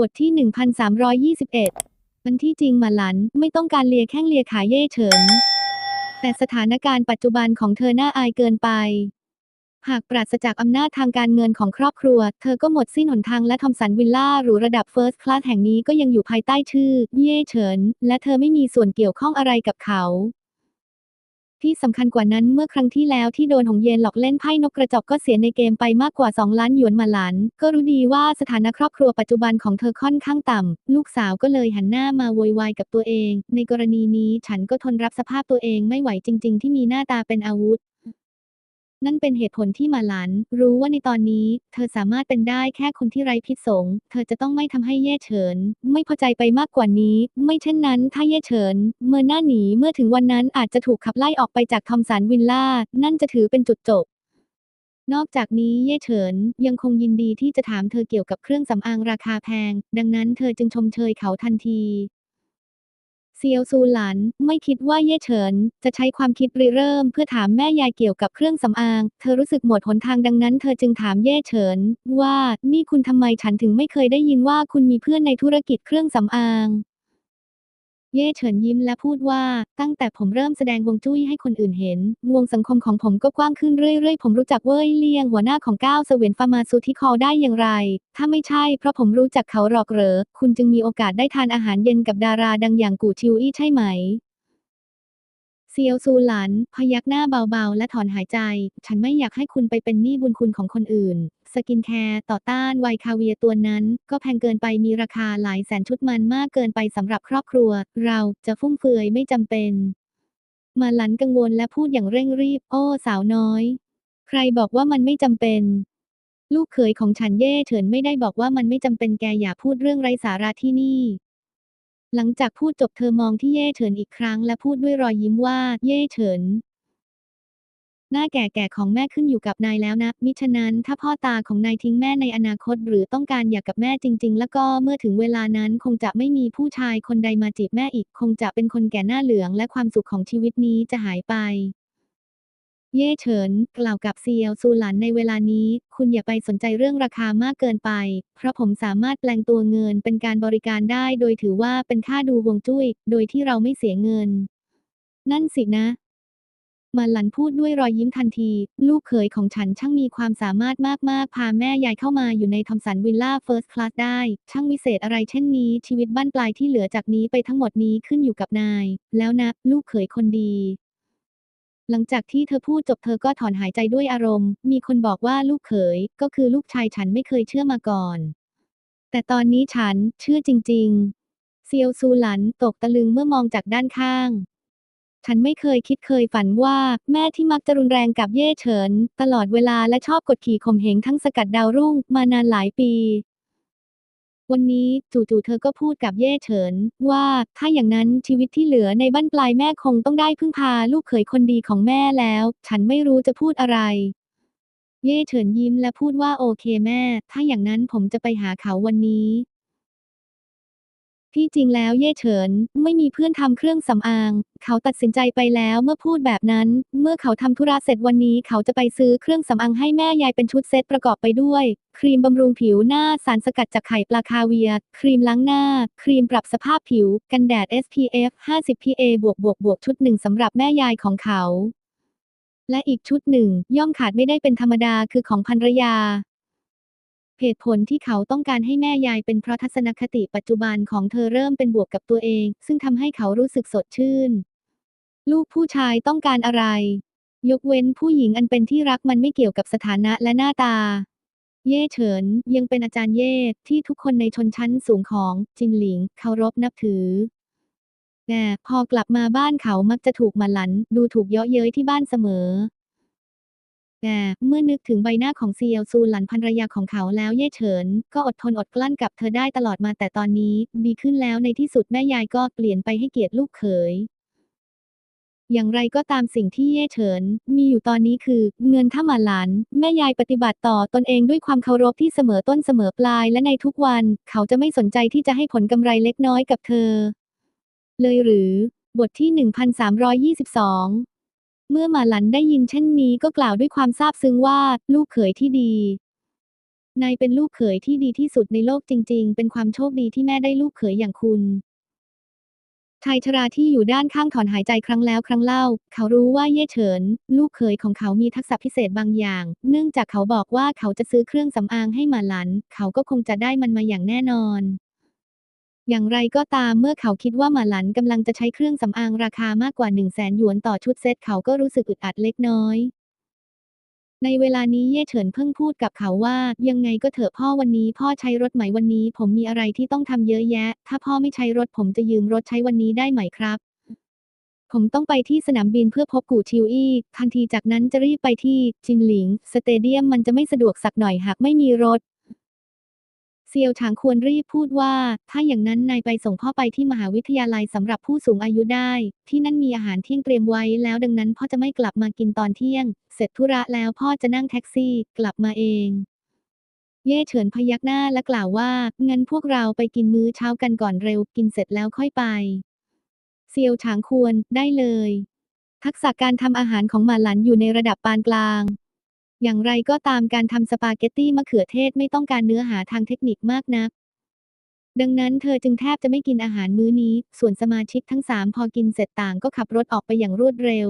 บทที่ 1321 มันที่จริงมาหลัน ไม่ต้องการเลียแข้งเลียขาเย่เฉินแต่สถานการณ์ปัจจุบันของเธอน่าอายเกินไป หากปราศจากอำนาจทางการเงินของครอบครัว เธอก็หมดสิ้นหนทางและทอมสันวิลล่าหรูระดับเฟิร์สคลาสแห่งนี้ก็ยังอยู่ภายใต้ชื่อ เย่เฉิน และเธอไม่มีส่วนเกี่ยวข้องอะไรกับเขา ที่สำคัญกว่านั้นเมื่อครั้งที่แล้วที่โดนหงเย็นหลอกเล่นไพ่นกกระจอกก็เสียในเกมไปมากกว่า 2 ล้านหยวนมาหลาน ก็รู้ดีว่าสถานะครอบครัวปัจจุบันของเธอค่อนข้างต่ำ ลูกสาวก็เลยหันหน้ามาโวยวายกับตัวเอง ในกรณีนี้ฉันก็ทนรับสภาพตัวเองไม่ไหวจริง ๆ ที่มีหน้าตาเป็นอาวุธ นั่นเป็นเหตุผลที่มาหลาน รู้ว่าในตอนนี้ เธอสามารถเป็นได้แค่คนที่ไร้พิษสง เธอจะต้องไม่ทำให้เย่เฉิน ไม่พอใจไปมากกว่านี้ ไม่เช่นนั้นถ้าเย่เฉิน เมื่อหน้าหนีเมื่อถึงวันนั้นอาจจะถูกขับไล่ออกไปจากทอมสันวิลล่า นั่นจะถือเป็นจุดจบนอกจากนี้เย่เฉินยังคงยินดีที่จะถามเธอเกี่ยวกับเครื่องสำอางราคาแพง ดังนั้นเธอจึงชมเชยเขาทันที เซียวซูหลัน ไม่คิดว่าเย่เฉิน จะใช้ความคิดริเริ่ม เพื่อถามแม่ยายเกี่ยวกับเครื่องสำอาง เธอรู้สึกหมดหนทางดังนั้นเธอจึงถามเย่เฉิน ว่านี่คุณทำไมฉันถึงไม่เคยได้ยินว่าคุณมีเพื่อนในธุรกิจเครื่องสำอาง เย่เฉินยิ้มและพูดว่า ตั้งแต่ผมเริ่มแสดงวงจุ้ยให้คนอื่นเห็น วงสังคมของผมก็กว้างขึ้นเรื่อยๆ ผมรู้จักเว่ยเลี่ยงหัวหน้าของก้าวเสวียนฟามาซูทิคอได้อย่างไร ถ้าไม่ใช่เพราะผมรู้จักเขาหรอกเหรอ คุณจึงมีโอกาสได้ทานอาหารเย็นกับดาราดังอย่างกู่ชิวอี้ใช่ไหมเซียวซูหลัน พยักหน้าเบาๆ และถอนหายใจ ฉันไม่อยากให้คุณไปเป็นหนี้บุญคุณของคนอื่น สกินแคร์ต่อต้านไวคาเวียตัวนั้น ก็แพงเกินไปมีราคาหลายแสนชุดมันมากเกินไปสำหรับครอบครัว เราจะฟุ่มเฟือยไม่จำเป็น มาหลันกังวลและพูดอย่างเร่งรีบ โอ้สาวน้อย ใครบอกว่ามันไม่จำเป็น ลูกเขยของฉันเย่เฉินไม่ได้บอกว่ามันไม่จำเป็นแกอย่าพูดเรื่องไร้สาระที่นี่ หลังจากพูดจบเธอมองที่เย่เฉินอีกครั้ง และพูดด้วยรอยยิ้มว่า เย่เฉิน หน้าแก่ๆของแม่ขึ้นอยู่กับนายแล้วนะ มิฉะนั้นถ้าพ่อตาของนายทิ้งแม่ในอนาคต หรือต้องการอยากกับแม่จริง ๆ แล้วก็เมื่อถึงเวลานั้นคงจะไม่มีผู้ชายคนใดมาจีบแม่อีก คงจะเป็นคนแก่หน้าเหลืองและความสุขของชีวิตนี้จะหายไป เย่เฉิน กล่าวกับเซียวซูหลันในเวลานี้ คุณอย่าไปสนใจเรื่องราคามากเกินไป เพราะผมสามารถแปลงตัวเงินเป็นการบริการได้ โดยถือว่าเป็นค่าดูวงจุ้ย โดยที่เราไม่เสียเงินนั่นสินะ มาหลันพูดด้วยรอยยิ้มทันที ลูกเขยของฉันช่างมีความสามารถมากๆ พาแม่ยายเข้ามาอยู่ในทอมสันวิลล่าเฟิร์สคลาสได้ ช่างวิเศษอะไรเช่นนี้ ชีวิตบ้านปลายที่เหลือจากนี้ไปทั้งหมดนี้ขึ้นอยู่กับนาย แล้วนะ ลูกเขยคนดีหลังจากที่เธอพูดจบเธอก็ถอนหายใจด้วยอารมณ์ มีคนบอกว่าลูกเขย ก็คือลูกชายฉันไม่เคยเชื่อมาก่อน แต่ตอนนี้ฉันเชื่อจริง ๆ เซียวซูหลันตกตะลึงเมื่อมองจากด้านข้าง ฉันไม่เคยคิดเคยฝันว่า แม่ที่มักจะรุนแรงกับเย่เฉิน ตลอดเวลาและชอบกดขี่ข่มเหงทั้งสกัดดาวรุ่งมานานหลายปี วันนี้จู่ๆเธอก็พูดกับเย่เฉิน ว่าถ้าอย่างนั้นชีวิตที่เหลือในบ้านปลายแม่คงต้องได้พึ่งพาลูกเขยคนดีของแม่แล้ว ฉันไม่รู้จะพูดอะไร เย่เฉินยิ้มและพูดว่าโอเคแม่ ถ้าอย่างนั้นผมจะไปหาเขาวันนี้ ที่จริงแล้วเย่เฉิน ไม่มีเพื่อนทำเครื่องสำอาง เขาตัดสินใจไปแล้วเมื่อพูดแบบนั้น เมื่อเขาทำธุระเสร็จวันนี้เขาจะไปซื้อเครื่องสำอางให้แม่ยายเป็นชุดเซตประกอบไปด้วย ครีมบำรุงผิวหน้าสารสกัดจากไข่ปลาคาเวียร์ครีมล้างหน้า ครีมปรับสภาพผิว กันแดด SPF 50 PA บวกบวกบวกชุดหนึ่งสำหรับแม่ยายของเขา และอีกชุดหนึ่ง ย่อมขาดไม่ได้เป็นธรรมดาคือของภรรยา เหตุผลที่เขาต้องการให้แม่ยายเป็นเพราะทัศนคติปัจจุบันของเธอเริ่มเป็นบวกกับตัวเอง ซึ่งทำให้เขารู้สึกสดชื่น ลูกผู้ชายต้องการอะไร ยกเว้นผู้หญิงอันเป็นที่รักมันไม่เกี่ยวกับสถานะและหน้าตา เย่เฉิน ยังเป็นอาจารย์เย่ที่ทุกคนในชนชั้นสูงของจินหลิงเคารพนับถือแต่พอกลับมาบ้านเขามักจะถูกมาหลัน ดูถูกเยาะเย้ยที่บ้านเสมอ แต่เมื่อนึกถึงใบหน้าของเซียวซูหลันภรรยาของเขาแล้วเย่เฉิน ก็อดทนอดกลั้นกับเธอได้ตลอดมาแต่ตอนนี้ ดีขึ้นแล้วในที่สุดแม่ยายก็เปลี่ยนไปให้เกียรติลูกเขย อย่างไรก็ตามสิ่งที่เย่เฉิน มีอยู่ตอนนี้คือ เงินถ้ามาหลาน แม่ยายปฏิบัติต่อตนเองด้วยความเคารพที่เสมอต้นเสมอปลายและในทุกวัน เขาจะไม่สนใจที่จะให้ผลกำไรเล็กน้อยกับเธอ เลยหรือบทที่ 1322 เมื่อมาหลันได้ยินเช่นนี้ก็กล่าวด้วยความซาบซึ้งว่า ลูกเขยที่ดี นายเป็นลูกเขยที่ดีที่สุดในโลกจริง ๆ เป็นความโชคดีที่แม่ได้ลูกเขยอย่างคุณชายชราที่อยู่ด้านข้างถอนหายใจครั้งแล้วครั้งเล่า เขารู้ว่าเย่เฉิน ลูกเขยของเขามีทักษะพิเศษบางอย่าง เนื่องจากเขาบอกว่าเขาจะซื้อเครื่องสำอางให้มาหลัน เขาก็คงจะได้มันมาอย่างแน่นอน อย่างไรก็ตามเมื่อเขาคิดว่าหมาหลันกำลังจะใช้เครื่องสำอางราคามากกว่า1 0 0 0 0แสนหยวนต่อชุดเซตเขาก็รู้สึกอึดอัดเล็กน้อย ในเวลานี้เย่เฉินเพิ่งพูดกับเขาว่า ยังไงก็เถอะพ่อวันนี้ พ่อใช้รถไหมวันนี้ ผมมีอะไรที่ต้องทำเยอะแยะ ถ้าพ่อไม่ใช้รถผมจะยืมรถใช้วันนี้ได้ไหมครับ ผมต้องไปที่สนามบินเพื่อพบกู่ชิวอี้ทันทีจากนั้นจะรีบไปที่จินหลิง สเตเดียมมันจะไม่สะดวกสักหน่อยหากไม่มีรถ เซียวฉางควรรีบพูดว่า ถ้าอย่างนั้นนายไปส่งพ่อไปที่มหาวิทยาลัยสำหรับผู้สูงอายุได้ ที่นั่นมีอาหารเที่ยงเตรียมไว้แล้วดังนั้นพ่อจะไม่กลับมากินตอนเที่ยง เสร็จธุระแล้วพ่อจะนั่งแท็กซี่กลับมาเอง เย่เฉินพยักหน้าและกล่าวว่างั้นพวกเราไปกินมื้อเช้ากันก่อนเร็วกินเสร็จแล้วค่อยไป เซียวฉางควรได้เลย ทักษะการทำอาหารของหมาหลันอยู่ในระดับปานกลาง อย่างไรก็ตามการทำสปาเกตตี้มะเขือเทศไม่ต้องการเนื้อหาทางเทคนิคมากนัก ดังนั้นเธอจึงแทบจะไม่กินอาหารมื้อนี้ ส่วนสมาชิกทั้งสามพอกินเสร็จต่างก็ขับรถออกไปอย่างรวดเร็ว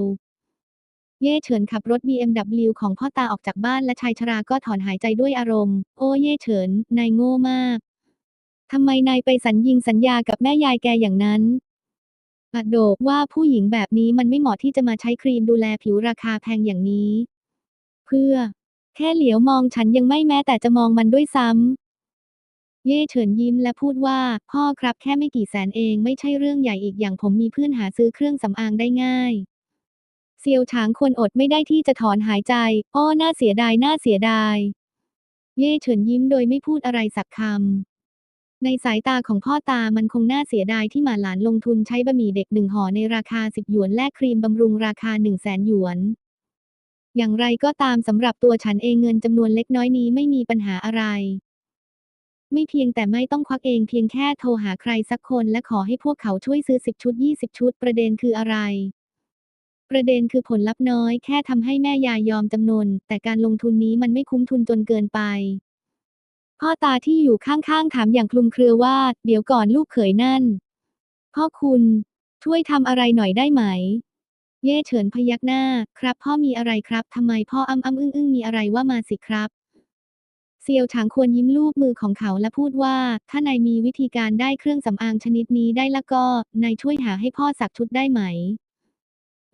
เย่เฉินขับรถ BMW ของพ่อตาออกจากบ้านและชายชราก็ถอนหายใจด้วยอารมณ์ โอ้เย่เฉิน นายโง่มาก ทำไมนายไปสัญญิงสัญญากับแม่ยายแกอย่างนั้นอะโดกว่าผู้หญิงแบบนี้มันไม่เหมาะที่จะมาใช้ครีมดูแลผิวราคาแพงอย่างนี้ พื่อ แค่เหลียวมองฉันยังไม่แม้แต่จะมองมันด้วยซ้ำ เย่เฉินยิ้มและพูดว่า พ่อครับแค่ไม่กี่แสนเองไม่ใช่เรื่องใหญ่อีกอย่างผมมีเพื่อนหาซื้อเครื่องสำอางได้ง่าย เซียวฉางควรอดไม่ได้ที่จะถอนหายใจ อ้อน่าเสียดายน่าเสียดาย เย่เฉินยิ้มโดยไม่พูดอะไรสักคำในสายตาของพ่อตามันคงน่าเสียดายที่หมาหลานลงทุนใช้บะหมี่เด็กหนึ่งห่อในราคา 10 หยวนแลกครีมบำรุงราคา 1 0 0 0 0แสนหยวน อย่างไรก็ตามสำหรับตัวฉันเองเงินจำนวนเล็กน้อยนี้ไม่มีปัญหาอะไร ไม่เพียงแต่ไม่ต้องควักเองเพียงแค่โทรหาใครสักคนและขอให้พวกเขาช่วยซื้อ 10 ชุด 20 ชุดประเด็นคืออะไร ประเด็นคือผลลัพธ์น้อยแค่ทำให้แม่ยายยอมจำนวน แต่การลงทุนนี้มันไม่คุ้มทุนจนเกินไป พ่อตาที่อยู่ข้างๆถามอย่างคลุมเครือว่า เดี๋ยวก่อนลูกเขยนั่น พ่อคุณช่วยทำอะไรหน่อยได้ไหม เย่เฉินพยักหน้า ครับ พ่อมีอะไรครับทำไมพ่ออ้ำอ้ำอึ้งอึ้งมีอะไรว่ามาสิครับเซียวฉางควรยิ้มลูบมือของเขาและพูดว่า ถ้านายมีวิธีการได้เครื่องสำอางชนิดนี้ได้ละก็นายช่วยหาให้พ่อสักชุดได้ไหม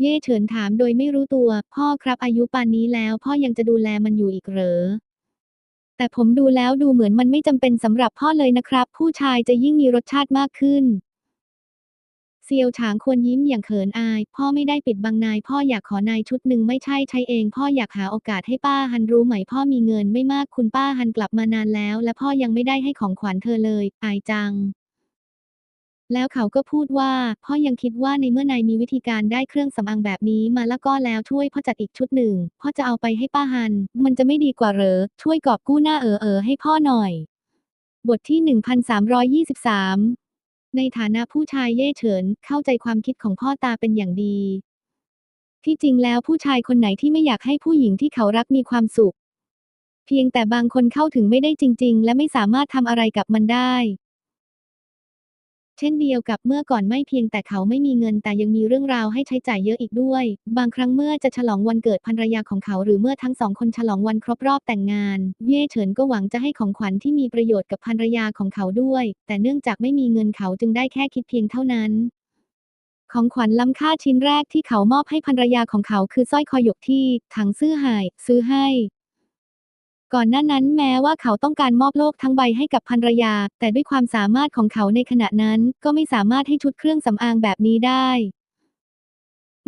เย่เฉินถามโดยไม่รู้ตัว พ่อครับอายุปานนี้แล้วพ่อยังจะดูแลมันอยู่อีกเหรอ แต่ผมดูแล้วดูเหมือนมันไม่จำเป็นสำหรับพ่อเลยนะครับ ผู้ชายจะยิ่งมีรสชาติมากขึ้น เซียวฉางควรยิ้มอย่างเขินอาย พ่อไม่ได้ปิดบังนายพ่ออยากขอนายชุดหนึ่งไม่ใช่ใช้เอง พ่ออยากหาโอกาสให้ป้าฮันรู้ไหมพ่อมีเงินไม่มากคุณป้าฮันกลับมานานแล้ว และพ่อยังไม่ได้ให้ของขวัญเธอเลย อายจัง แล้วเขาก็พูดว่า พ่อยังคิดว่าในเมื่อนายมีวิธีการได้เครื่องสำอางแบบนี้มาแล้วก็แล้วช่วยพ่อจัดอีกชุดหนึ่งพ่อจะเอาไปให้ป้าฮัน มันจะไม่ดีกว่าเหรอช่วยกอบกู้หน้าเออเออให้พ่อหน่อย บทที่ 1323 ในฐานะผู้ชายเย่เฉินเข้าใจความคิดของพ่อตาเป็นอย่างดี ที่จริงแล้วผู้ชายคนไหนที่ไม่อยากให้ผู้หญิงที่เขารักมีความสุข เพียงแต่บางคนเข้าถึงไม่ได้จริง ๆ และไม่สามารถทำอะไรกับมันได้ เช่นเดียวกับเมื่อก่อนไม่เพียงแต่เขาไม่มีเงินแต่ยังมีเรื่องราวให้ใช้จ่ายเยอะอีกด้วย บางครั้งเมื่อจะฉลองวันเกิดภรรยาของเขาหรือเมื่อทั้งสองคนฉลองวันครบรอบแต่งงาน เย่เฉินก็หวังจะให้ของขวัญที่มีประโยชน์กับภรรยาของเขาด้วย แต่เนื่องจากไม่มีเงินเขาจึงได้แค่คิดเพียงเท่านั้นของขวัญล้ำค่าชิ้นแรกที่เขามอบให้ภรรยาของเขาคือสร้อยคอหยกที่ถังซื่อหาย ซื้อให้ ก่อนหน้านั้นแม้ว่าเขาต้องการมอบโลกทั้งใบให้กับภรรยา แต่ด้วยความสามารถของเขาในขณะนั้นก็ไม่สามารถให้ชุดเครื่องสำอางแบบนี้ได้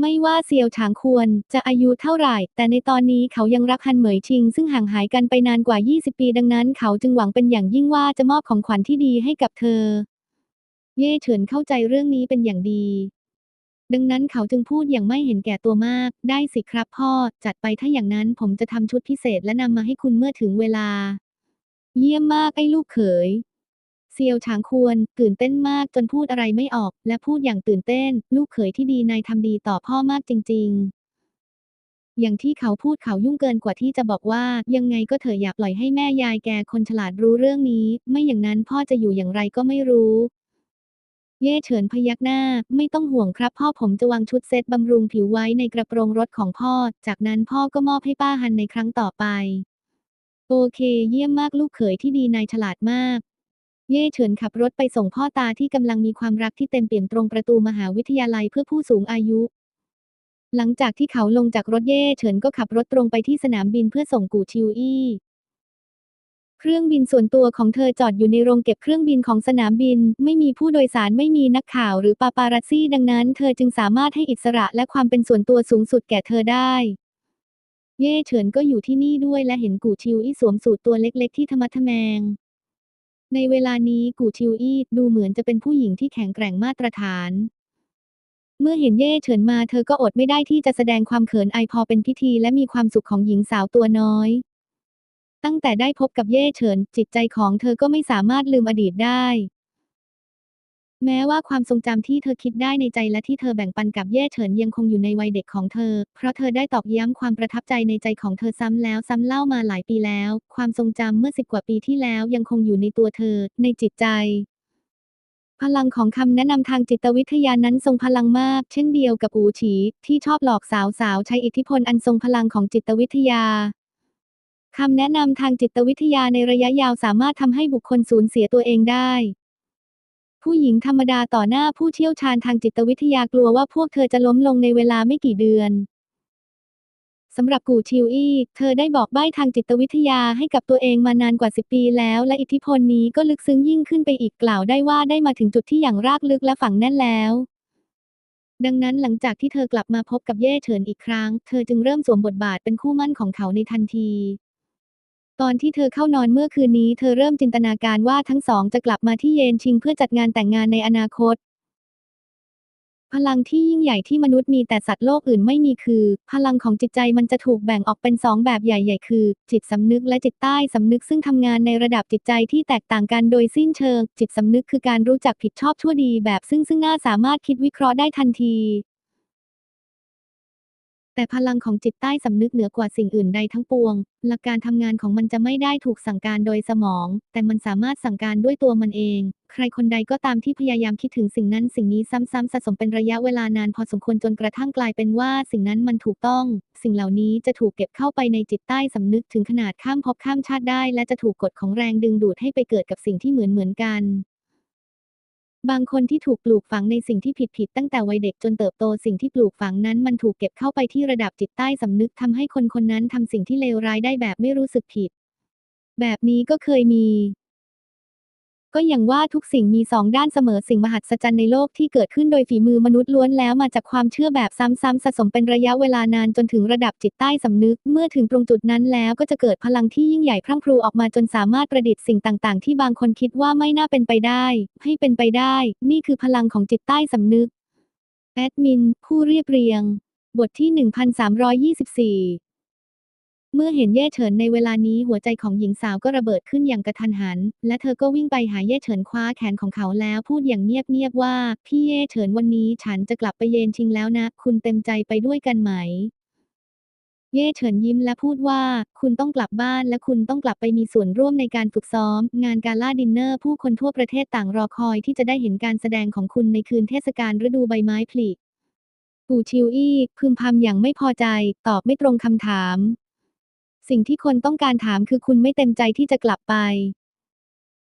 ไม่ว่าเซียวฉางควรจะอายุเท่าไหร่ แต่ในตอนนี้เขายังรักฮันเหมยชิง ซึ่งห่างหายกันไปนานกว่า 20 ปีดังนั้น เขาจึงหวังเป็นอย่างยิ่งว่าจะมอบของขวัญที่ดีให้กับเธอ เย่เฉินเข้าใจเรื่องนี้เป็นอย่างดี ดังนั้นเขาจึงพูดอย่างไม่เห็นแก่ตัวมาก ได้สิครับพ่อ จัดไปถ้าอย่างนั้นผมจะทำชุดพิเศษและนำมาให้คุณเมื่อถึงเวลา เยี่ยมมากไอ้ลูกเขยเซียวฉางควรตื่นเต้นมากจนพูดอะไรไม่ออก และพูดอย่างตื่นเต้น ลูกเขยที่ดีนายทำดีต่อพ่อมากจริง ๆ อย่างที่เขาพูดเขายุ่งเกินกว่าที่จะบอกว่า ยังไงก็เถอะอย่าปล่อยให้แม่ยายแกคนฉลาดรู้เรื่องนี้ ไม่อย่างนั้นพ่อจะอยู่อย่างไรก็ไม่รู้ เย่เฉินพยักหน้า ไม่ต้องห่วงครับพ่อผมจะวางชุดเซตบำรุงผิวไว้ในกระโปรงรถของพ่อ จากนั้นพ่อก็มอบให้ป้าฮันในครั้งต่อไป โอเค เยี่ยมมากลูกเขยที่ดีนายฉลาดมาก เย่เฉินขับรถไปส่งพ่อตาที่กำลังมีความรักที่เต็มเปี่ยมตรงประตูมหาวิทยาลัยเพื่อผู้สูงอายุ หลังจากที่เขาลงจากรถเย่เฉินก็ขับรถตรงไปที่สนามบินเพื่อส่งกู่ชิวอี้ เครื่องบินส่วนตัวของเธอจอดอยู่ในโรงเก็บเครื่องบินของสนามบิน ไม่มีผู้โดยสารไม่มีนักข่าวหรือปาปารัสซี่ดังนั้น เธอจึงสามารถให้อิสระและความเป็นส่วนตัวสูงสุดแก่เธอได้ เย่เฉินก็อยู่ที่นี่ด้วยและเห็นกู่ชิวอี้สวมสูทตัวเล็ก ๆ ที่ทะมัดทแมง ในเวลานี้กู่ชิวอี้ดูเหมือนจะเป็นผู้หญิงที่แข็งแกร่งมาตรฐาน เมื่อเห็นเย่เฉินมาเธอก็อดไม่ได้ที่จะแสดงความเขินอายพอเป็นพิธีและมีความสุขของหญิงสาวตัวน้อย ตั้งแต่ได้พบกับเย่เฉิน จิตใจของเธอก็ไม่สามารถลืมอดีตได้ แม้ว่าความทรงจำที่เธอคิดได้ในใจและที่เธอแบ่งปันกับเย่เฉินยังคงอยู่ในวัยเด็กของเธอ เพราะเธอได้ตอกย้ำความประทับใจในใจของเธอซ้ำแล้วซ้ำเล่ามาหลายปีแล้ว ความทรงจำเมื่อสิบกว่าปีที่แล้วยังคงอยู่ในตัวเธอ ในจิตใจพลังของคำแนะนำทางจิตวิทยานั้นทรงพลังมาก เช่นเดียวกับอูฉี ที่ชอบหลอกสาวๆ ใช้อิทธิพลอันทรงพลังของจิตวิทยา คำแนะนำทางจิตวิทยาในระยะยาวสามารถทำให้บุคคลสูญเสียตัวเองได้ ผู้หญิงธรรมดาต่อหน้าผู้เชี่ยวชาญทางจิตวิทยากลัวว่าพวกเธอจะล้มลงในเวลาไม่กี่เดือนสำหรับกูชิวอี้ เธอได้บอกใบ้ทางจิตวิทยาให้กับตัวเองมานานกว่า 10 ปีแล้ว และอิทธิพลนี้ก็ลึกซึ้งยิ่งขึ้นไปอีกกล่าวได้ว่าได้มาถึงจุดที่อย่างรากลึกและฝังแน่นแล้ว ดังนั้นหลังจากที่เธอกลับมาพบกับเย่เฉินอีกครั้ง เธอจึงเริ่มสวมบทบาทเป็นคู่มั่นของเขาในทันที ตอนที่เธอเข้านอนเมื่อคืนนี้เธอเริ่มจินตนาการว่าทั้งสองจะกลับมาที่เยนชิงเพื่อจัดงานแต่งงานในอนาคต พลังที่ยิ่งใหญ่ที่มนุษย์มีแต่สัตว์โลกอื่นไม่มีคือ พลังของจิตใจมันจะถูกแบ่งออกเป็นสองแบบใหญ่ ๆ คือ จิตสำนึกและจิตใต้สำนึกซึ่งทำงานในระดับจิตใจที่แตกต่างกันโดยสิ้นเชิง จิตสำนึกคือการรู้จักผิดชอบชั่วดีแบบซึ่งซึ่งหน้าสามารถคิดวิเคราะห์ได้ทันที แต่พลังของจิตใต้สำนึกเหนือกว่าสิ่งอื่นใดทั้งปวง หลักการทำงานของมันจะไม่ได้ถูกสั่งการโดยสมอง แต่มันสามารถสั่งการด้วยตัวมันเอง ใครคนใดก็ตามที่พยายามคิดถึงสิ่งนั้นสิ่งนี้ซ้ำๆสะสมเป็นระยะเวลานานพอสมควรจนกระทั่งกลายเป็นว่าสิ่งนั้นมันถูกต้อง สิ่งเหล่านี้จะถูกเก็บเข้าไปในจิตใต้สำนึกถึงขนาดข้ามภพข้ามชาติได้ และจะถูกกฎของแรงดึงดูดให้ไปเกิดกับสิ่งที่เหมือนเหมือนๆกัน บางคนที่ถูกปลูกฝังในสิ่งที่ผิดๆตั้งแต่วัยเด็กจนเติบโตสิ่งที่ปลูกฝังนั้นมันถูกเก็บเข้าไปที่ระดับจิตใต้สำนึกทำให้คนคนนั้นทำสิ่งที่เลวร้ายได้แบบไม่รู้สึกผิด แบบนี้ก็เคยมี ก็อย่างว่าทุกสิ่งมีสองด้านเสมอสิ่งมหัศจรรย์ในโลกที่เกิดขึ้นโดยฝีมือมนุษย์ล้วนแล้วมาจากความเชื่อแบบซ้ำๆสะสมเป็นระยะเวลานานจนถึงระดับจิตใต้สำนึก เมื่อถึงตรงจุดนั้นแล้วก็จะเกิดพลังที่ยิ่งใหญ่พรั่งพรูออกมาจนสามารถประดิษฐ์สิ่งต่างๆ ที่บางคนคิดว่าไม่น่าเป็นไปได้ ให้เป็นไปได้ นี่คือพลังของจิตใต้สำนึกแอดมินผู้เรียบเรียง บทที่ 1324 เมื่อเห็นเย่เฉินในเวลานี้หัวใจของหญิงสาวก็ระเบิดขึ้นอย่างกระทันหัน และเธอก็วิ่งไปหาเย่เฉินคว้าแขนของเขาแล้วพูดอย่างเงียบๆว่า พี่เย่เฉินวันนี้ฉันจะกลับไปเยนชิงแล้วนะ คุณเต็มใจไปด้วยกันไหม เย่เฉินยิ้มและพูดว่า คุณต้องกลับบ้านและคุณต้องกลับไปมีส่วนร่วมในการฝึกซ้อม งานการล่าดินเนอร์ผู้คนทั่วประเทศต่างรอคอยที่จะได้เห็นการแสดงของคุณในคืนเทศกาลฤดูใบไม้ผลิปูชิวอี้พึมพำอย่างไม่พอใจ ตอบไม่ตรงคำถาม สิ่งที่คนต้องการถามคือคุณไม่เต็มใจที่จะกลับไป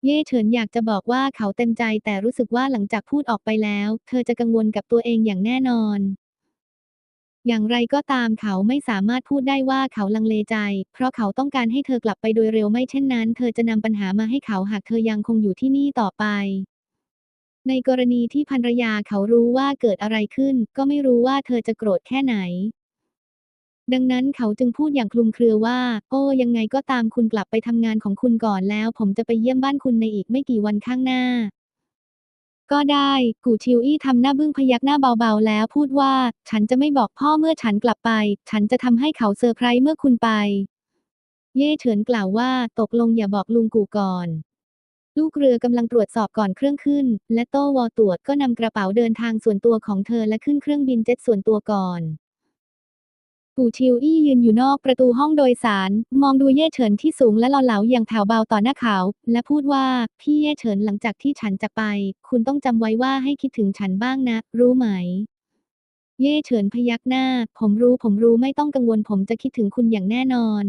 เย่เฉินอยากจะบอกว่าเขาเต็มใจแต่รู้สึกว่าหลังจากพูดออกไปแล้ว เธอจะกังวลกับตัวเองอย่างแน่นอน อย่างไรก็ตามเขาไม่สามารถพูดได้ว่าเขาลังเลใจ เพราะเขาต้องการให้เธอกลับไปโดยเร็วไม่เช่นนั้น เธอจะนำปัญหามาให้เขาหากเธอยังคงอยู่ที่นี่ต่อไปในกรณีที่ภรรยาเขารู้ว่าเกิดอะไรขึ้น ก็ไม่รู้ว่าเธอจะโกรธแค่ไหน ดังนั้นเขาจึงพูดอย่างคลุมเครือว่า โอ้ยังไงก็ตามคุณกลับไปทำงานของคุณก่อนแล้ว ผมจะไปเยี่ยมบ้านคุณในอีกไม่กี่วันข้างหน้า ก็ได้ กูชิวอี้ทำหน้าบึ้งพยักหน้าเบาๆ แล้วพูดว่า ฉันจะไม่บอกพ่อเมื่อฉันกลับไป ฉันจะทำให้เขาเซอร์ไพรส์เมื่อคุณไป เย่เฉินกล่าวว่า ตกลงอย่าบอกลุงกูก่อนลูกเรือกำลังตรวจสอบก่อนเครื่องขึ้น และโต้วอตรวจก็นำกระเป๋าเดินทางส่วนตัวของเธอและขึ้นเครื่องบินเจ็ตส่วนตัวก่อน ปู่ชิวอี้ยืนอยู่นอกประตูห้องโดยสาร มองดูเย่เฉินที่สูงและหล่อเหลาอย่างแผ่วเบาต่อหน้าเขา และพูดว่าพี่เย่เฉินหลังจากที่ฉันจากไป คุณต้องจำไว้ว่าให้คิดถึงฉันบ้างนะ รู้ไหม เย่เฉินพยักหน้า ผมรู้ผมรู้ไม่ต้องกังวลผมจะคิดถึงคุณอย่างแน่นอน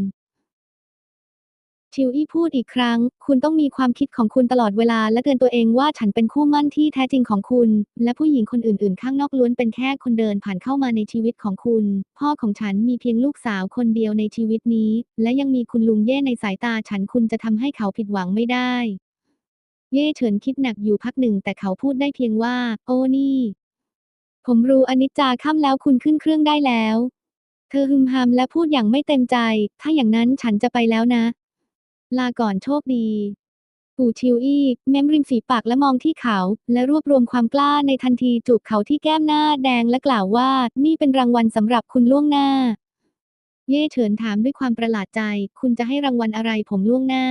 ชิวอี้พูดอีกครั้ง คุณต้องมีความคิดของคุณตลอดเวลา และเตือนตัวเองว่าฉันเป็นคู่มั่นที่แท้จริงของคุณ และผู้หญิงคนอื่นๆ ข้างนอกล้วนเป็นแค่คนเดินผ่านเข้ามาในชีวิตของคุณ พ่อของฉันมีเพียงลูกสาวคนเดียวในชีวิตนี้ และยังมีคุณลุงเย่ในสายตาฉันคุณจะทำให้เขาผิดหวังไม่ได้ เย่เฉินคิดหนักอยู่พักหนึ่ง แต่เขาพูดได้เพียงว่า โอ้นี่ ผมรู้อนิจจาค่ำแล้วคุณขึ้นเครื่องได้แล้ว เธอฮึมฮำและพูดอย่างไม่เต็มใจ ถ้าอย่างนั้นฉันจะไปแล้วนะ ลาก่อนโชคดีปู่ชิวอี้เม้มริมฝีปากและมองที่เขา และรวบรวมความกล้าในทันทีจูบเขาที่แก้มหน้าแดงและกล่าวว่า นี่เป็นรางวัลสำหรับคุณล่วงหน้า เย่เฉินถามด้วยความประหลาดใจ คุณจะให้รางวัลอะไรผมล่วงหน้า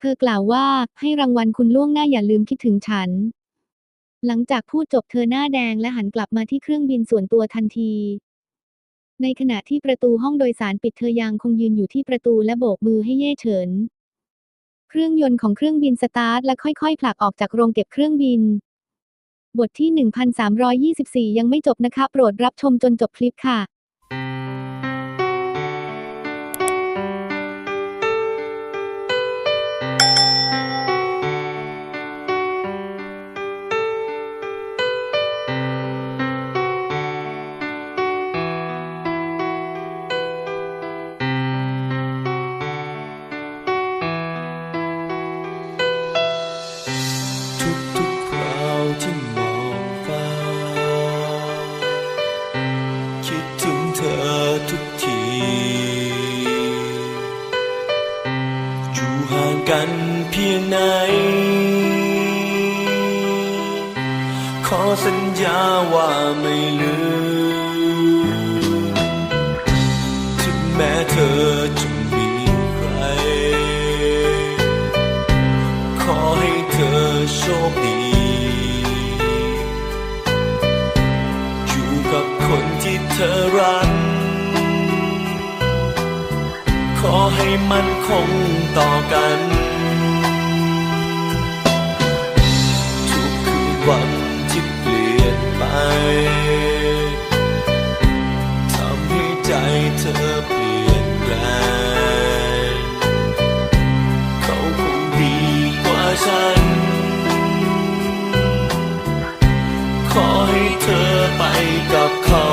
เธอกล่าวว่าให้รางวัลคุณล่วงหน้าอย่าลืมคิดถึงฉัน หลังจากพูดจบเธอหน้าแดงและหันกลับมาที่เครื่องบินส่วนตัวทันที ในขณะที่ประตูห้องโดยสารปิดเธอยังคงยืนอยู่ที่ประตูและโบกมือให้เย่เฉิน เครื่องยนต์ของเครื่องบินสตาร์ทและค่อยๆผลักออกจากโรงเก็บเครื่องบิน บทที่ 1324 ยังไม่จบนะคะ โปรดรับชมจนจบคลิปค่ะ ว่าไม่ลืมถึงแม้เธอจะมีใคร ขอให้เธอโชคดี อยู่กับคนที่เธอรัก ขอให้มันคงต่อกัน ทุกคืนวัน ทำให้ใจเธอเปลี่ยนแปลงเขาคงดีกว่าฉัน ขอให้เธอไปกับเขา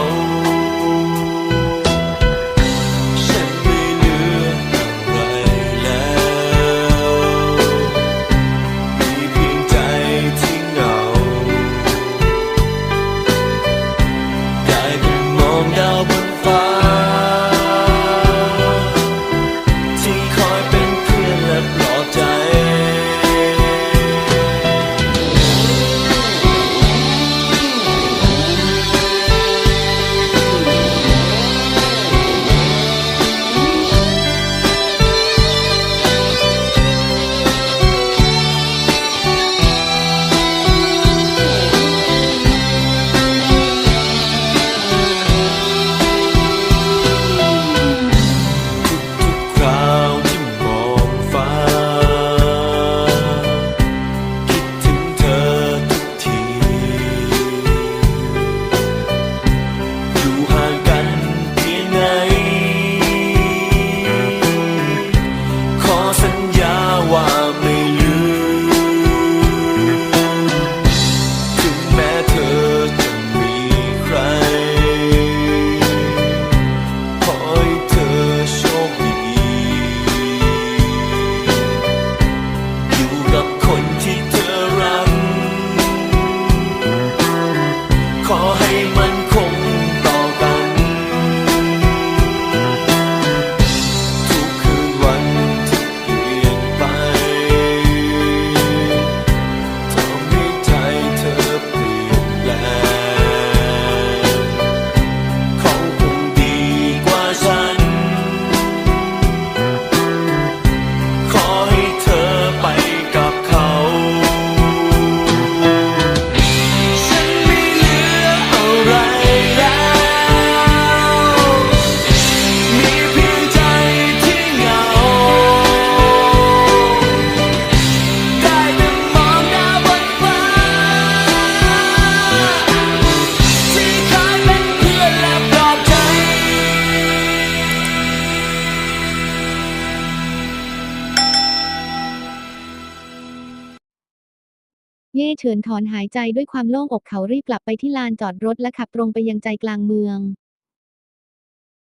ฉินถอนหายใจด้วยความโล่งอกเขารีบกลับไปที่ลานจอดรถและขับตรงไปยังใจกลางเมือง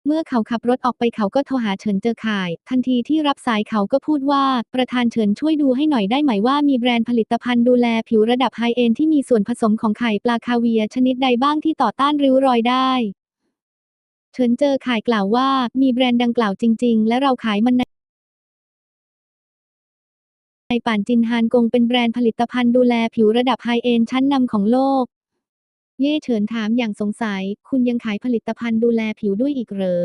เมื่อเขาขับรถออกไปเขาก็โทรหาเฉินเจอข่าย ทันทีที่รับสายเขาก็พูดว่า ประธานเฉินช่วยดูให้หน่อยได้ไหมว่ามีแบรนด์ผลิตภัณฑ์ดูแลผิวระดับไฮเอนที่มีส่วนผสมของไข่ปลาคาเวียชนิดใดบ้างที่ต่อต้านริ้วรอยได้เฉินเจอข่ายกล่าวว่า มีแบรนด์ดังกล่าวจริง ๆ และเราขายมัน ในป่านจินฮานกงเป็นแบรนด์ผลิตภัณฑ์ดูแลผิวระดับไฮเอนชั้นนำของโลก เย่เฉินถามอย่างสงสัย คุณยังขายผลิตภัณฑ์ดูแลผิวด้วยอีกเหรอ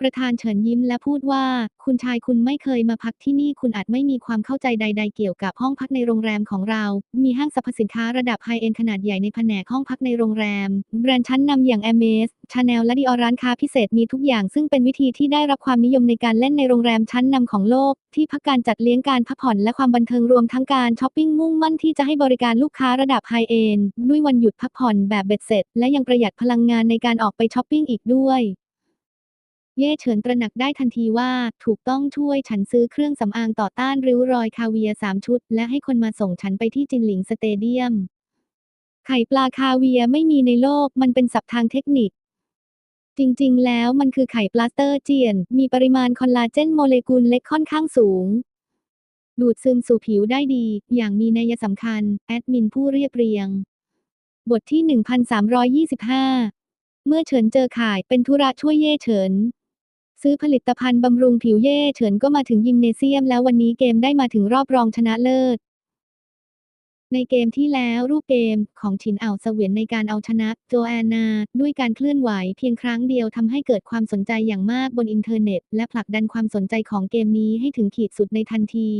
ประธานเฉินยิ้มและพูดว่า คุณชายคุณไม่เคยมาพักที่นี่คุณอาจไม่มีความเข้าใจใด ๆ เกี่ยวกับห้องพักในโรงแรมของเรา มีห้างสรรพสินค้าระดับไฮเอนขนาดใหญ่ในแผนกห้องพักในโรงแรม แบรนด์ชั้นนำอย่าง a m a z Chanel และ Dior ร้านค้าพิเศษมีทุกอย่างซึ่งเป็นวิธีที่ได้รับความนิยมในการเล่นในโรงแรมชั้นนำของโลก ที่พักการจัดเลี้ยงการพักผ่อนและความบันเทิงรวมทั้งการช้อปปิ้งมุ่งมั่นที่จะให้บริการลูกค้าระดับไฮเอนด้วยวันหยุดพักผ่อนแบบเบ็ดเสร็จ และยังประหยัดพลังงานในการออกไปช้อปปิ้งอีกด้วย เย่เฉินตระหนักได้ทันทีว่าถูกต้องช่วยฉันซื้อเครื่องสำอางต่อต้านริ้วรอยคาเวียสามชุด และให้คนมาส่งฉันไปที่จินหลิงสเตเดียม ไข่ปลาคาเวียไม่มีในโลกมันเป็นศัพท์ทางเทคนิค จริงๆ แล้วมันคือไข่ปลาสเตอร์เจียน มีปริมาณคอลลาเจนโมเลกุลเล็กค่อนข้างสูง ดูดซึมสู่ผิวได้ดี อย่างมีนัยสำคัญ แอดมินผู้เรียบเรียง บทที่ 1325 เมื่อเฉินเจอข่ายเป็นธุระช่วยเย่เฉิน ซื้อผลิตภัณฑ์บำรุงผิวเย่เฉินก็มาถึงยิมเนเซียมแล้ววันนี้เกมได้มาถึงรอบรองชนะเลิศ ในเกมที่แล้วรูปเกมของฉินอ่าวเสวียนในการเอาชนะโจแอนนา ด้วยการเคลื่อนไหวเพียงครั้งเดียวทำให้เกิดความสนใจอย่างมากบนอินเทอร์เน็ต และผลักดันความสนใจของเกมนี้ให้ถึงขีดสุดในทันที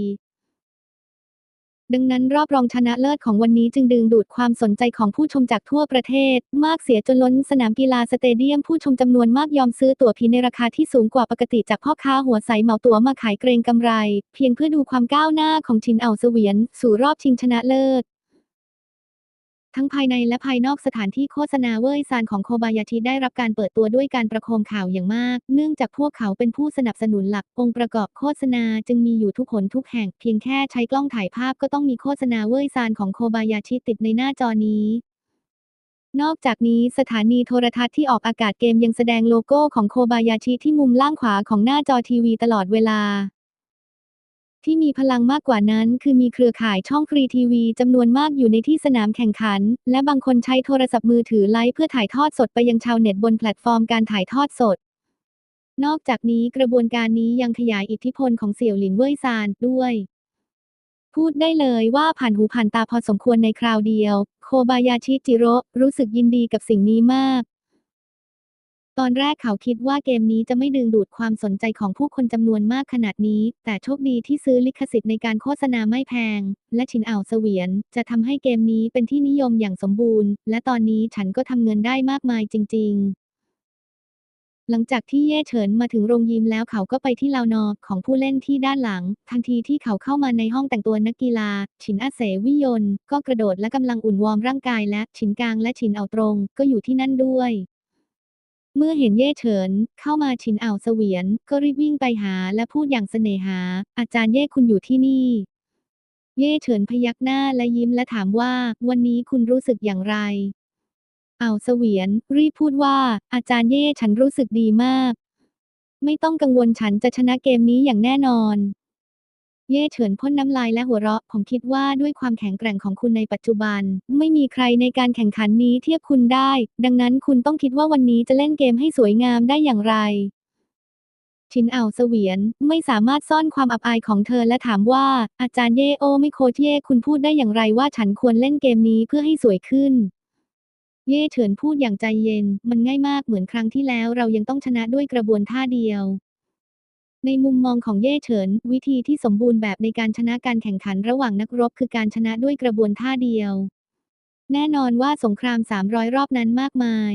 ดังนั้นรอบรองชนะเลิศของวันนี้จึงดึงดูดความสนใจของผู้ชมจากทั่วประเทศ มากเสียจนล้นสนามกีฬาสเตเดียมผู้ชมจำนวนมากยอมซื้อตั๋วผีในราคาที่สูงกว่าปกติจากพ่อค้าหัวใสเหมาตั๋วมาขายเกรงกำไร เพียงเพื่อดูความก้าวหน้าของชินเอาเสวียน สู่รอบชิงชนะเลิศ ทั้งภายในและภายนอกสถานที่โฆษณาเว่ยซานของโคบายาชิได้รับการเปิดตัวด้วยการประโคมข่าวอย่างมาก เนื่องจากพวกเขาเป็นผู้สนับสนุนหลักองค์ประกอบโฆษณาจึงมีอยู่ทุกหนทุกแห่ง เพียงแค่ใช้กล้องถ่ายภาพก็ต้องมีโฆษณาเว่ยซานของโคบายาชิติดในหน้าจอนี้นอกจากนี้สถานีโทรทัศน์ที่ออกอากาศเกมยังแสดงโลโก้ของโคบายาชิที่มุมล่างขวาของหน้าจอทีวีตลอดเวลา ที่มีพลังมากกว่านั้น คือมีเครือข่ายช่องฟรีทีวีจำนวนมากอยู่ในที่สนามแข่งขัน และบางคนใช้โทรศัพท์มือถือไลฟ์เพื่อถ่ายทอดสดไปยังชาวเน็ตบนแพลตฟอร์มการถ่ายทอดสด นอกจากนี้กระบวนการนี้ยังขยายอิทธิพลของเสี่ยวหลินเว่ยซานด้วย พูดได้เลยว่าผ่านหูผ่านตาพอสมควรในคราวเดียว โคบายาชิจิโร่รู้สึกยินดีกับสิ่งนี้มาก ตอนแรกเขาคิดว่าเกมนี้จะไม่ดึงดูดความสนใจของผู้คนจำนวนมากขนาดนี้ แต่โชคดีที่ซื้อลิขสิทธิ์ในการโฆษณาไม่แพง และชินอ่าวเสวียน จะทำให้เกมนี้เป็นที่นิยมอย่างสมบูรณ์ และตอนนี้ฉันก็ทำเงินได้มากมายจริง ๆหลังจากที่เย่เฉินมาถึงโรงยิมแล้วเขาก็ไปที่ลาวนอของผู้เล่นที่ด้านหลัง ทันทีที่เขาเข้ามาในห้องแต่งตัวนักกีฬา ฉินอาเสวิยน ก็กระโดดและกำลังอุ่นวอร์มร่างกายและ ฉินกลางและฉินเอาตรง ก็อยู่ที่นั่นด้วย เมื่อเห็นเย่เฉิน เข้ามาชินอ่าวเสวียน ก็รีบวิ่งไปหาและพูดอย่างเสน่หา อาจารย์เย่คุณอยู่ที่นี่ เย่เฉินพยักหน้าและยิ้มและถามว่า วันนี้คุณรู้สึกอย่างไรอ่าวเสวียน รีบพูดว่า อาจารย์เย่ฉันรู้สึกดีมาก ไม่ต้องกังวลฉันจะชนะเกมนี้อย่างแน่นอน เย่เฉินพ่นน้ำลายและหัวเราะ ผมคิดว่าด้วยความแข็งแกร่งของคุณในปัจจุบัน ไม่มีใครในการแข่งขันนี้เทียบคุณได้ ดังนั้นคุณต้องคิดว่าวันนี้จะเล่นเกมให้สวยงามได้อย่างไรชินอ่าเสวียนไม่สามารถซ่อนความอับอายของเธอและถามว่า อาจารย์เย่โอไม่โคเย่คุณพูดได้อย่างไรว่าฉันควรเล่นเกมนี้เพื่อให้สวยขึ้น เย่เฉินพูดอย่างใจเย็น มันง่ายมากเหมือนครั้งที่แล้วเรายังต้องชนะด้วยกระบวนท่าเดียว ในมุมมองของเย่เฉิน วิธีที่สมบูรณ์แบบในการชนะการแข่งขันระหว่างนักรบคือการชนะด้วยกระบวนท่าเดียว แน่นอนว่าสงคราม 300 รอบนั้นมากมาย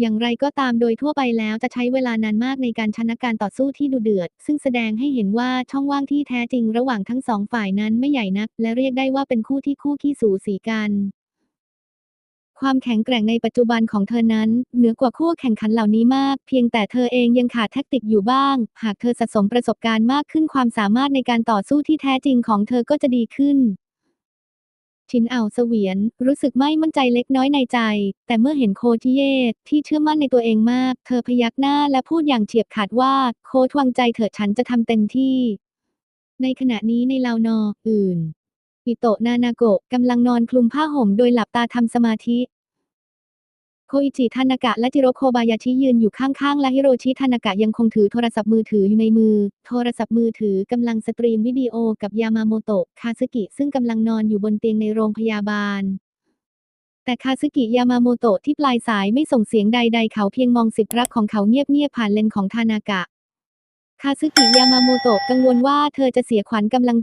อย่างไรก็ตามโดยทั่วไปแล้วจะใช้เวลานานมากในการชนะการต่อสู้ที่ดุเดือด ซึ่งแสดงให้เห็นว่าช่องว่างที่แท้จริงระหว่างทั้งสองฝ่ายนั้นไม่ใหญ่นัก และเรียกได้ว่าเป็นคู่ที่คู่ขี้สูสีกัน ความแข็งแกร่งในปัจจุบันของเธอนั้น เหนือกว่าคู่แข่งขันเหล่านี้มาก เพียงแต่เธอเองยังขาดแทคติกอยู่บ้าง หากเธอสะสมประสบการณ์มากขึ้นความสามารถในการต่อสู้ที่แท้จริงของเธอก็จะดีขึ้นชินอ่าวเสวียน รู้สึกไม่มั่นใจเล็กน้อยในใจ แต่เมื่อเห็นโคชิเย่ที่เชื่อมั่นในตัวเองมาก เธอพยักหน้าและพูดอย่างเฉียบขาดว่า โค้ชวางใจเถิดฉันจะทำเต็มที่ ในขณะนี้ในลาวนออื่น ปิโตะนานาโกะกำลังนอนคลุมผ้าห่มโดยหลับตาทำสมาธิ โคอิจิทานากะและจิโรโคบายาชิยืนอยู่ข้างๆ และฮิโรชิทานากะยังคงถือโทรศัพท์มือถืออยู่ในมือ โทรศัพท์มือถือกำลังสตรีมวิดีโอกับยามาโมโตะคาซึกิซึ่งกำลังนอนอยู่บนเตียงในโรงพยาบาลแต่คาซึกิยามาโมโตะที่ปลายสายไม่ส่งเสียงใดๆ เขาเพียงมองสิทธิรักของเขาเงียบๆผ่านเลนของทานากะ คาซึกิยามาโมโตะกังวลว่าเธอจะเสียขวัญกำลัง